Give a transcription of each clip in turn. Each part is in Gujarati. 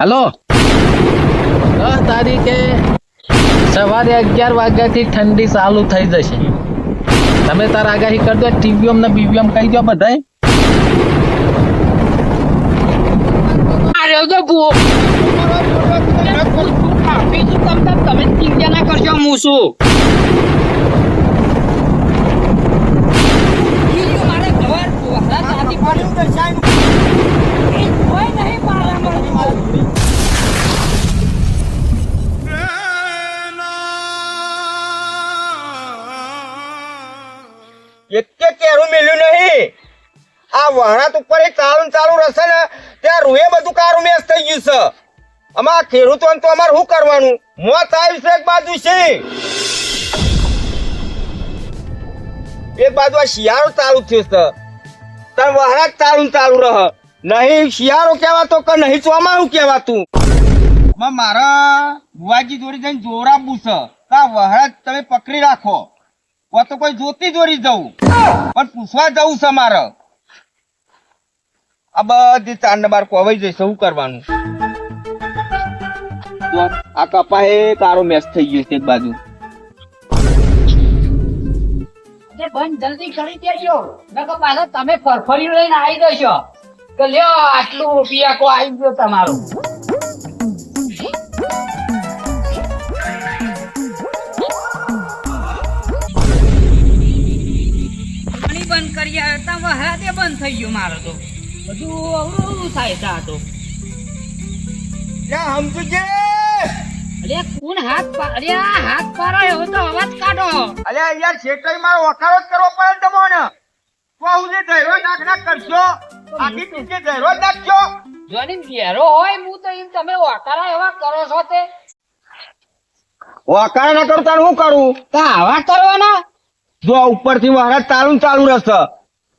હલો દસ તારીખે સવારે અગિયાર વાગ્યાથી ઠંડી ચાલુ થઈ જશે તમે તાર આગાહી કરી દો ટીવીએમ ને બીવીએમ કહી દો બધાય તમે ચિંતા ના કરશો હું છું આ વહરાત ઉપર એક ચાલુ ચાલુ રહેશે ને, ત્યાં રૂએ બધું કારું મેસ થઈ ગયું છે. આમાં ખેડૂતોને તો અમારે શું કરવાનું? મોત આવ્યું છે એક બાજુ છે એક બાજુ આ શિયાળો ચાલુ થયો છે. તાર વહરાત ચાલુ ચાલુ રહ. નહીં, શિયાળો કહેવાતો કે નહીં ચોમાસું કહેવાતું? મારા બુવાજી જોડી જઈને જોરાબુ છે. તા વહરાત તમે પકડી રાખો. તો કોઈ જોતી દોરી જવું. પણ પૂછવા જવું છે મારે. આ બધી ચાર ને બાર કોવાઈ જશે શું કરવાનું? આ કપા એ તારો મેચ થઈ ગયો છે એક બાજુ. બંધ જલ્દી કરી દેજો. નકર પાછા તમે ફરફરી લઈને આવી જશો. કે લ્યો આટલું રૂપિયા કો આવી ગયો તમારું. બંધ કરી આવ્યો હા વહાતે બંધ થઈ ગયો મારો તો. બધું અવરું થાય તા તો. યા સમજુજે અરે કોણ હાથ અરે આ હાથ પારો એવો તો અવાજ કાઢો. અલે યાર શેઠાઈ મારો વખારો જ કરવો પડે ને તો હું જે ધૈર્ય નાખ નાખ કરશો આખી પીછે ધૈર્ય જ. નાખજો જોની ઘેરો હોય હું તો એમ તમે વાકારા એવા કરો છો તે? વખારો ના કરતા હું શું કરું? તા આવા કરવાના? જો ઉપરથી વહરાત ચાલુ ચાલુ રહેશે.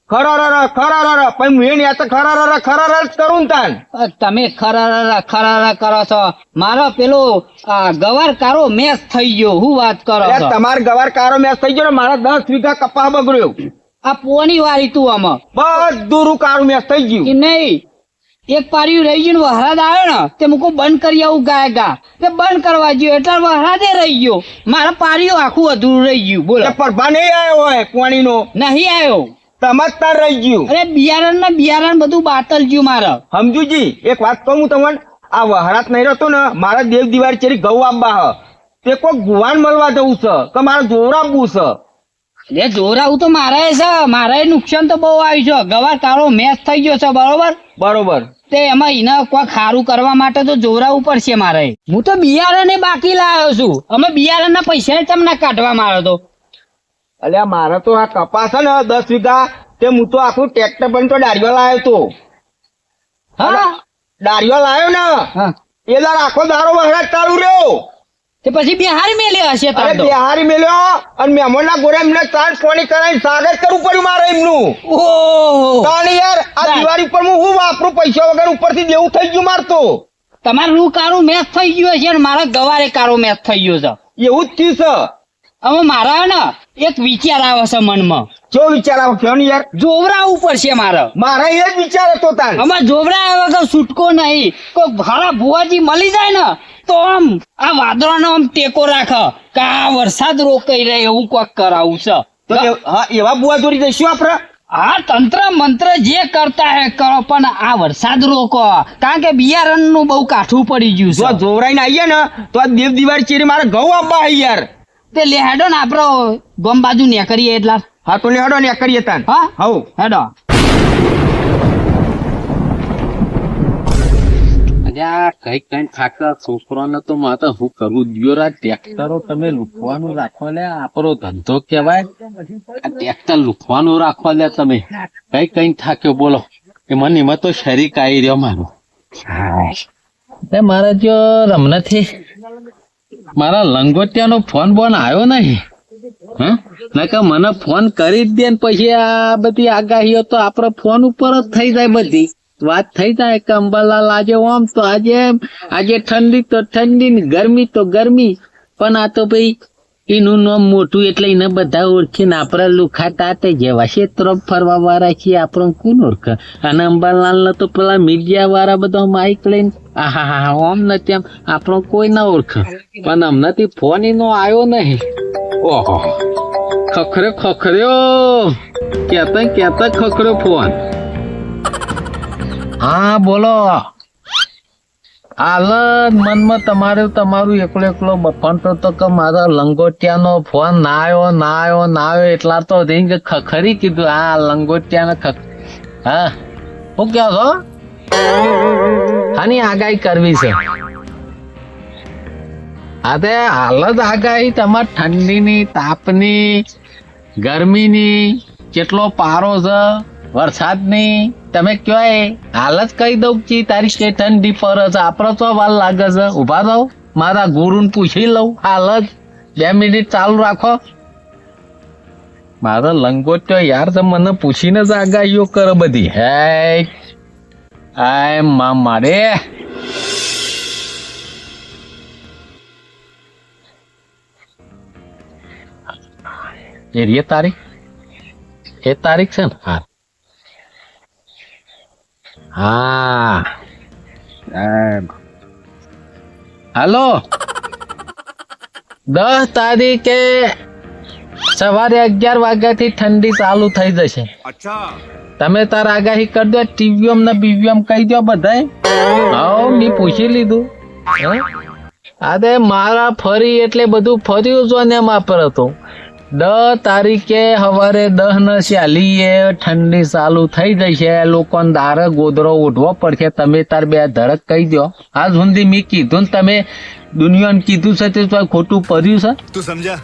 ખરાર ખરાર પછી હું એને યાર તો ખરાર ખરાર જ કરું તાન. તમે ખરારા ખરારા કરો છો. મારો પેલો ગવાર કારો મેચ થઈ ગયો હું વાત કરો છો? તમારે ગવાર કારો મેચ થઈ ગયો ને મારા દસ વીઘા કપા બગડ્યો. આ પોની વાળી તું આમાં. બધું કારું મેચ થઈ કે ગયું નહીં? એક પાર્યું રહી ગયું વહરાદ આવ્યો ને તે મૂકો બંધ કરી આવું ગાય ગા. તે બંધ કરવા ગયો એટલે વહરાદે રહી ગયો. મારા પાર્યું આખું અધૂરું રહી ગયું. બોલો. પણ પ્રભા નહીં આવ્યો હોય પાણીનો? નહીં આવ્યો ચમત્કાર રહી ગયું. અરે બિયારણ ને બિયારણ બધું બાતલ ગયું મારે. સમજુજી એક વાત કહું હું તમને. આ વહરાત નહીં રહેતો ને મારા દેવ દિવાળી ચેરી ઘઉં આપવા હ. તે કોઈ ગુવાન મળવા જવું છે કે મારે જોર આપવું છે? લે જોરાવું તો મારે છે. મારે નુકસાન તો બહુ આવ્યું છે. ગવાર તારો મેચ થઈ ગયો છે બરોબર? બરોબર. તે એમાં એને કોઈ ખારું કરવા માટે તો જોરાવું પડશે મારે હું તો બિયારણ બાકી લાવ્યો છું. અમે બિયારણ ના પૈસા તમને કાઢવા માર્યો તો. અલ્યા મારે તો આ કપાસ છે ને દસ વીઘા. તે હું તો આખું ટ્રેક્ટર પણ તો ડાળીઓ લાવ્યો તો. હા? ડાળીઓ લાવ્યો ને. એ દાર આખો દારો વહરાત ચાલુ રહ્યો. તે પછી બિહારી મેલ્યો હશે અરે બિહારી મેલ્યો અને મહેમાનના ગોરે એમને ત્રણ પાણી કરાવીને સ્વાગત કરવું પડ્યું મારે એમનું. ઓહો. કારણ યાર આ દિવાળી ઉપર હું હું વાપરું? પૈસા વગર ઉપરથી દેવું થઈ ગયું મારતો તમારું રૂ કાળું મેચ થઈ ગયું છે અને મારા ગવારે કાળો મેચ થઈ ગયો છે. એવું જ થયું છે. હવે મારા ને? એક વિચાર આવે છે મનમાં. જો વિચાર આવે કયો ને યાર? જોવરાવું પડશે મારે. મારા એ જ વિચાર હતો તાર. અમાર જોબરા વગર છૂટકો નહીં. કોઈ ભાડા ભુવાજી મળી જાય ને તો આમ આ વાદળાનો આમ ટેકો રાખે. કે આ વરસાદ રોકાઈ રહે એવું કોક કરાવું છે. તો હા. એવા ભુવા જોડી જઈશું આપડે આ તંત્ર મંત્ર જે કરતા હે કરો પણ આ વરસાદ રોકો. કારણ કે બિયારણનું બહુ કાઠું પડી ગયું જો છે જોવરાઈને આવીએ ને તો આ દેવ દિવાળી ચેરી મારે ઘઉં આપવા યાર. તે લે હેડો ને આપડો ગોમ બાજુ ને કરીએ એટલા. હા તો નેહડો ને કરીએ તાન. હા? હવ હેડો. કઈ ખાતા છોકરાને તો દિયો ટ્રેક્ટરો તમે લૂંટવાનું રાખો લે આપણો ધંધો કેવાય ટ્રેક્ટર લૂંટવાનું રાખો લે તમે. કઈ કઈ થાક્યો બોલો. એ મને એમાં તો શરીક આવી રહ્યો મારો. એ મારા જો રમનાથી મારા લંગોટિયાનો ફોન બોન આવ્યો નહીં? નકર મને ફોન કરી જ દે ને પછી આ બધી આગાહીઓ તો આપડે ફોન ઉપર જ થઈ જાય બધી. વાત થઈ જાય કે અંબાલાલ આજે ઓમ તો આજે આજે ઠંડી તો ઠંડી ને ગરમી તો ગરમી. પણ આ તો ભાઈ એનું નામ મોટું એટલે એને બધા ઓળખીને આપણા લુખા તાતે જેવા ક્ષેત્રો ફરવા વાળા છીએ આપણો કોણ ઓળખે? અને અંબાલાલ તો પેલા મીડિયા વાળા બધા માઇક લઈને આહા હા હા નથી આમ આપણો કોઈ ના ઓળખે. પણ હમણાંથી ફોન એનો આવ્યો નહીં. ઓહો. ખખરે ખખર્યો કેતા કેતા ખખર્યો ફોન હા, બોલો. હાલ મનમાં તમારે તમારું એકલો એકલો બફાણતો તો કે મારા લંગોટિયાનો ફોન ના આવ્યો ના આવ્યો ના આવ્યો એટલા તો રીંગ ખખરી કીધું. હા લંગોટિયાને ખખ હા? હું કહો છો? આની આગાહી કરવી છે. હા તે હાલ જ આગાહી તમારે ઠંડીની, તાપની, ગરમીની, કેટલો પારો છે, વરસાદની? તમે કયો હાલ જ કહી દઉં કે તારી કે ઠંડી પર છે આપણે તો વાર લાગે છે. ઊભા રહો. મારા ગુરુને પૂછી લઉં. હાલ જ. બે મિનિટ ચાલુ રાખો. મારો લંગોટ્યો યાર તો મને પૂછીને જ આગાહીઓ કરે બધી. હે. આય મા મારે એ રે તારીખ. એ તારીખ છે ને? હા. હા. હાલો. દસ તારીખે સવારે અગિયાર વાગ્યાથી ઠંડી ચાલુ થઈ જશે. તમે તાર આગાહી કરી દો ટીવીએમ ને બીવીએમ કહી દો બધાય. હા મેં પૂછી લીધું? અરે મારા ફરી એટલે બધું ફર્યું જો ને એમાં પર હતું. દસ તારીખે સવારે દહ ને ચાલીએ ઠંડી ચાલુ થઈ ગઈ છે લોકોને દારે ગોદરો ઉઠવો પડશે. તમે તાર બે ધડક કહી દો આજ સુધી મેં કીધું ને તમે દુનિયાને કીધું છે તે ખોટું પડ્યું છે. તું સમજા?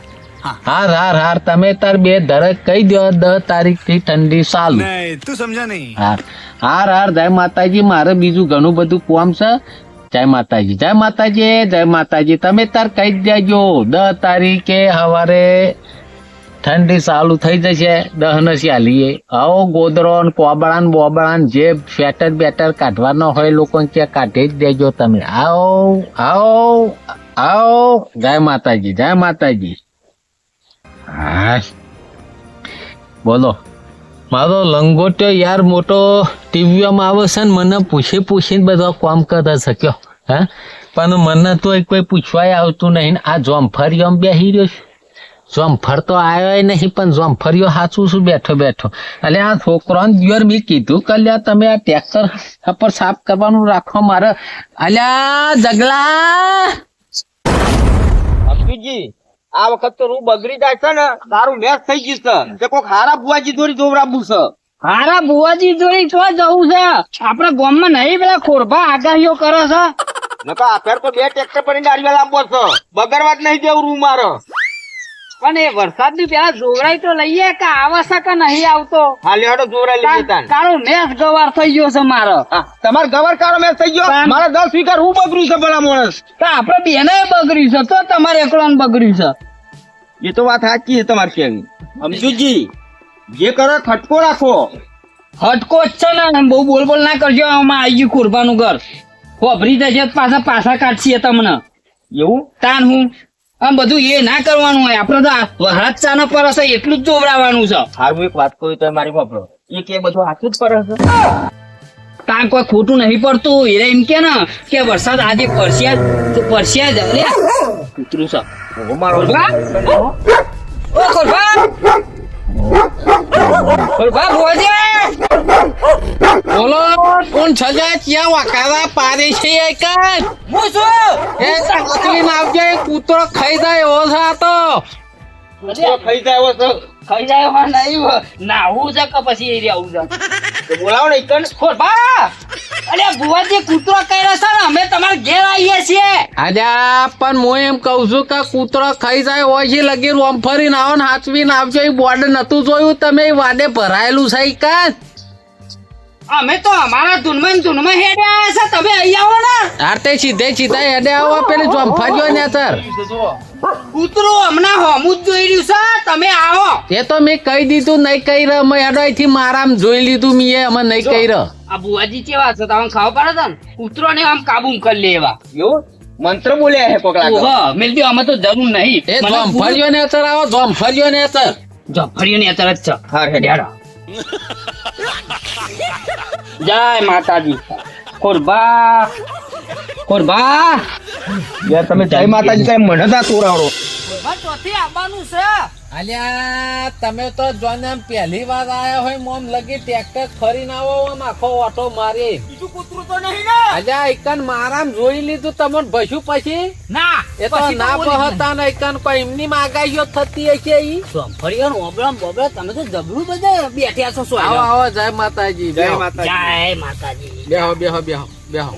હાર હાર હાર. તમે તાર બે ધડક કહી દો દસ તારીખથી ઠંડી ચાલુ. તું સમજા નહીં. હાર. હાર હાર. જય માતાજી. મારે બીજું ઘણું બધું કોમ છે. જય માતાજી. જય માતાજી. જય માતાજી. તમે તાર કહી દેજો દસ તારીખે હવારે ઠંડી ચાલુ થઈ જશે દહ ને ચાલીએ આવો ગોદરો ને બોબળાન ને જે સ્વેટર બેટર કાઢવાનો હોય લોકોને ત્યાં કાઢી જ દેજો તમે. આવો આવો આવો. જય માતાજી જય માતાજી. હા. બોલો. મારો લંગોટ્યો યાર મોટો ટીવીઓમાં આવે છે ને મને પૂછી પૂછીને બધો કામ કરતા શક્યો. હા? પણ મને તો કોઈ પૂછવાય આવતું નહીં આ આમ બેસી રહ્યો છું. જોમફર ફરતો આવ્યો નહીં પણ જોમફરિયો સાચું છું બેઠો બેઠો? એટલે આ છોકરાને દિવર મેં કીધું કે અલ્યા તમે આ ટ્રેક્ટર પર સાફ કરવાનું રાખો મારે. અલ્યા જગલા! અભિજી આ વખત તો રૂ બગડી જાય છે ને તારું મેચ થઈ ગયું છે. તે કોક હારા બુવાજી દોરી દોવરાવું છે. હારા બુવાજી દોરી તો જવું છે. આપણા ગામમાં નહીં પેલા ખોરભા આગાહીઓ કરે છે. નકા આફેર તો બે ટ્રેક્ટર પર નારિયેળ આપવો છે. બગડવા જ નહીં દેવું રૂ મારો. પણ એ વરસાદની પેલા જોવરાઈ તો લઈએ કે આવશે કે નહીં આવતો? હા હાડો જોવરાઈ લઈએ તાન. તારો મેસ ગવાર થઈ ગયો છે મારો. તમાર ગવર કાળો મેચ થઈ ગયો. મારે દસ વીઘા હું બગડ્યું છે ભલા માણસ. તો આપડે બેને બગડ્યું છે તો તમારે એકલો બગડ્યું છે. એ તો વાત સાચી છે તમારી કેવી અમજુજી જે કરો ખટકો રાખો. હટકો જ છે ને બહુ બોલ બોલ ના કરજો આમાં આવી ગયું કુરબાનું ઘર. ખોભરી જશે પાછા પાછા કાઢશે તમને. એવું? તાન હું. આમ બધું એ ના કરવાનું હોય. આપણે તો હાથ ચાના પર હશે એટલું જ જોવડાવવાનું છે. હારું એક વાત કહું તો મારી વાપરો. એ કે બધું હાથું જ છે તાન કોઈ ખોટું નહીં પડતું. એ એમ કે ને કે વરસાદ આજે પરસ્યા તો પરસ્યા જ કૂતરું છે. ઓ મારો. ઓ! બોલો. કોણ છજા ક્યાં વાકારા પારે છે એ કાન હું છું. એ તકલીફ આવજે કૂતરો ખાઈ જાય એવો છે આ તો. ખાઈ જાય એવો ખાઈ જાય એમાં નહીં નાહવું છે કે પછી એ રહેવું છે. બોલાવો ને ઈકન. ખોરભા! અરે ભુવાજી કૂતરો કર્યો છે ને અમે તમારે ઘેર આવીએ છીએ. આજા પણ હું એમ કહું છું કે કૂતરો ખાઈ જાય હોય છે લગી રોમ ફરીને આવો ને આવજો. એ બોર્ડ નતું જોયું તમે વાડે ભરાયેલું છે ઈ કાન અમે તો અમારા ધૂનમાં ધૂનમાં હેડે આવ્યા છે. તમે અહીં આવો ને. આરતે સીધે સીધા હેડે આવો. પેલી જોમફાજો ને સર કૂતરું હમણાં હોમું જ જોઈ રહ્યું છે. તમે આવો. એ તો મેં કહી દીધું નહીં કહી રહ્યો. મેં હેડો અહીંથી મારામ જોઈ લીધું મેં અમે નહીં કહી રહ્યો. આ બુવાજી કેવા છે? તમે ખાવ પડે છે ને? કૂતરો ને આમ કાબુ કરી લે એવા. મંત્ર બોલ્યા હે કોકડા લાગે ઓહો, મેલડી આમાં તો જરૂર નહીં. એ જોમ ને અતર આવો. જોમફળીઓ ને અતર ને અતર જ છે. હા હેડ. હેડો. જય માતાજી. કોરબા કોરબા યાર તમે જય માતાજી કઈ મને ના તોરાવડો અલ્યા તમે તો જોને એમ પહેલી વાર આયા હોય મોમ લગી ટ્રેક્ટર ફરીને આવો આમ આખો ઓટો મારી. અલ્યા એકન મારામ જોઈ લીધું તમને ભસ્યું પછી? ના એ તો ના પહોંચતા ને એકન કોઈ એમની માગાઈઓ થતી હશે ઈ? જફરીઓ ઓબળમ બોબળા તમે તો જબરું બધા બેઠ્યા છો શું આવો આવો જય માતાજી જય માતાજી. જય માતાજી. બેહો બેહો બેહો બેહો.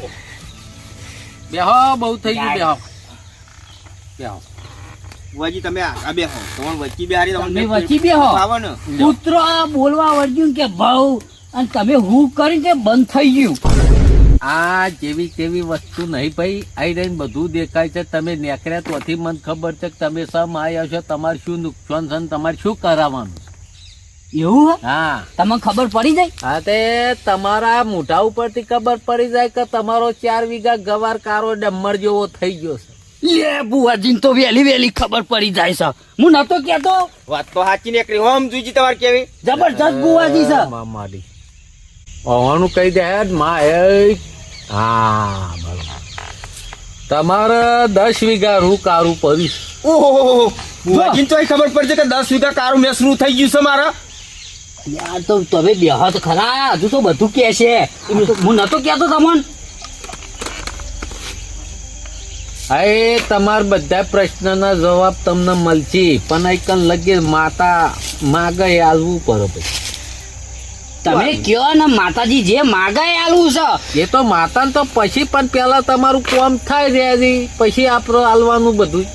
બેહો બહુ થઈ ગયું બેહો. બેહો. વાજી તમે આ બેહો. તમારે વચ્ચી બેહારી તમે વચ્ચી બેહો. આવો પુત્ર આ બોલવા વર્જ્યું કે ભાઉ અને તમે હું કરી કે બંધ થઈ ગયું? આ જેવી તેવી વસ્તુ નહીં ભાઈ. આઈ રહીને બધું દેખાય છે. તમે નેકર્યા તોથી મને ખબર છે કે તમે સમ આવ્યા છો? તમારે શું નુકસાન છે ને તમારે શું કરાવવાનું એવું હા? તમને ખબર પડી જાય? હા તે તમારા મોઢા ઉપરથી ખબર પડી જાય કે તમારો ચાર વીઘા ગવાર કારો ડમર જેવો થઈ ગયો છે. લે બુવાજીને તો વેલી વેલી ખબર પડી જાય છે. હું નતો કેતો વાત તો સાચી નીકળી હોમ જુજી તમારે કેવી? જબરજસ્ત બુવાજી છે. મા મારી હોવાનું કહી દે માં એ. હા બરાબર. તમારે દસ વીઘા રૂ કારું પડીશ ઓહો વાજીને તો ખબર પડશે કે દસ વીઘા કારું મેસનું થઈ ગયું છે મારા. યાર તો તમે બેહો તો ખરા. હજુ તો બધું કે છે. હું નતો કેતો તમને. એ તમારા બધા પ્રશ્નના જવાબ તમને મળશે પણ એકન લગે માતા માગે આલવું પડે પછી. તમે કયો ને માતાજી જે માગે આલવું છે? એ તો માતા તો પછી પણ પેલા તમારું કોમ થાય છે પછી આપણો આલવાનું બધું.